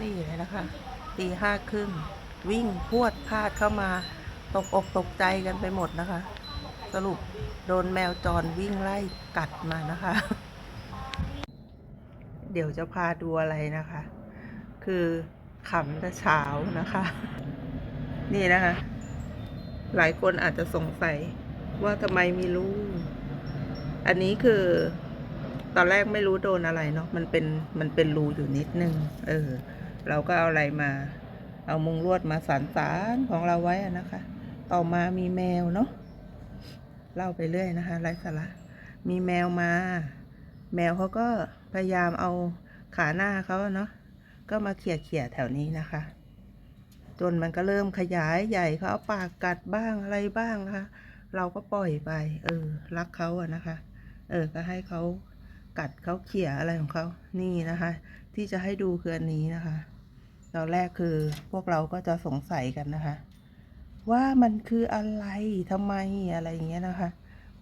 นี่เลยนะคะตีห้าครึ่งวิ่งพวดพลาดเข้ามาตกอกตกใจกันไปหมดนะคะ สรุปโดนแมวจรวิ่งไล่กัดมานะคะ เดี๋ยวจะพาดูอะไรนะคะ คือขำแต่เช้านะคะ นี่นะคะ หลายคนอาจจะสงสัยว่าทำไมมีรูอันนี้คือตอนแรกไม่รู้โดนอะไรเนาะมันเป็นมันเป็นรูอยู่นิดนึง เออ เราก็เอาอะไรมา เอามุงลวดมาสานสารของเราไว้นะคะ ต่อมามีแมวเนาะเล่าไปเรื่อยนะคะไร้สาระมีแมวมา แมวเขาก็พยายามเอาขาหน้าเขาเนาะก็มาเขี่ยเขี่ยๆแถวนี้นะคะ จนมันก็เริ่มขยายใหญ่เขาเอาปากกัดบ้างอะไรบ้างนะคะเราก็ปล่อยไป เออ รักเขาอะนะคะ เออ ก็ให้เขากัดเขาเขี่ยอะไรของเขา นี่นะคะ ที่จะให้ดูคืออันนี้นะคะ ตอนแรกคือพวกเราก็จะสงสัยกันนะคะ ว่ามันคืออะไรทำไมอะไรอย่างเงี้ยนะคะ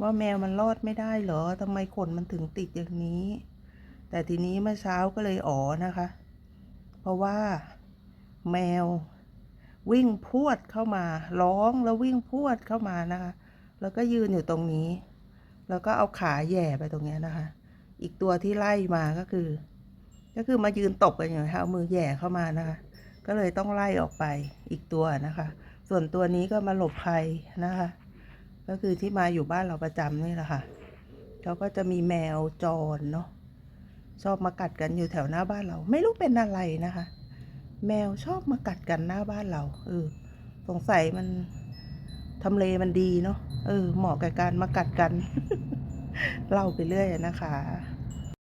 ว่าแมวมันรอดไม่ได้เหรอทำไมขนมันถึงติดอย่างนี้ แต่ทีนี้เมื่อเช้าก็เลยอ๋อนะคะ เพราะว่าแมววิ่งพวดเข้ามา ร้องแล้ววิ่งพวดเข้ามานะคะ แล้วก็ยืนอยู่ตรงนี้ แล้วก็เอาขาแย่ไปตรงเนี้ยนะคะ อีกตัวที่ไล่มาก็คือ ก็คือมายืนตบกันอยู่นะคะเอามือแย่เข้ามานะคะ ก็เลยต้องไล่ออกไปอีกตัวนะคะ ส่วนตัวนี้ก็มาหลบภัยนะคะ ก็คือที่มาอยู่บ้านเราประจำนี่แหละค่ะเขาก็จะมีแมวจรเนาะชอบมากัดกันอยู่แถวหน้าบ้านเรา ไม่รู้เป็นอะไรนะคะ แมวชอบมากัดกันหน้าบ้านเราเออสงสัยมันทำเลมันดีเนาะเออเหมาะกับการมากัดกัน เล่าไปเรื่อยนะคะ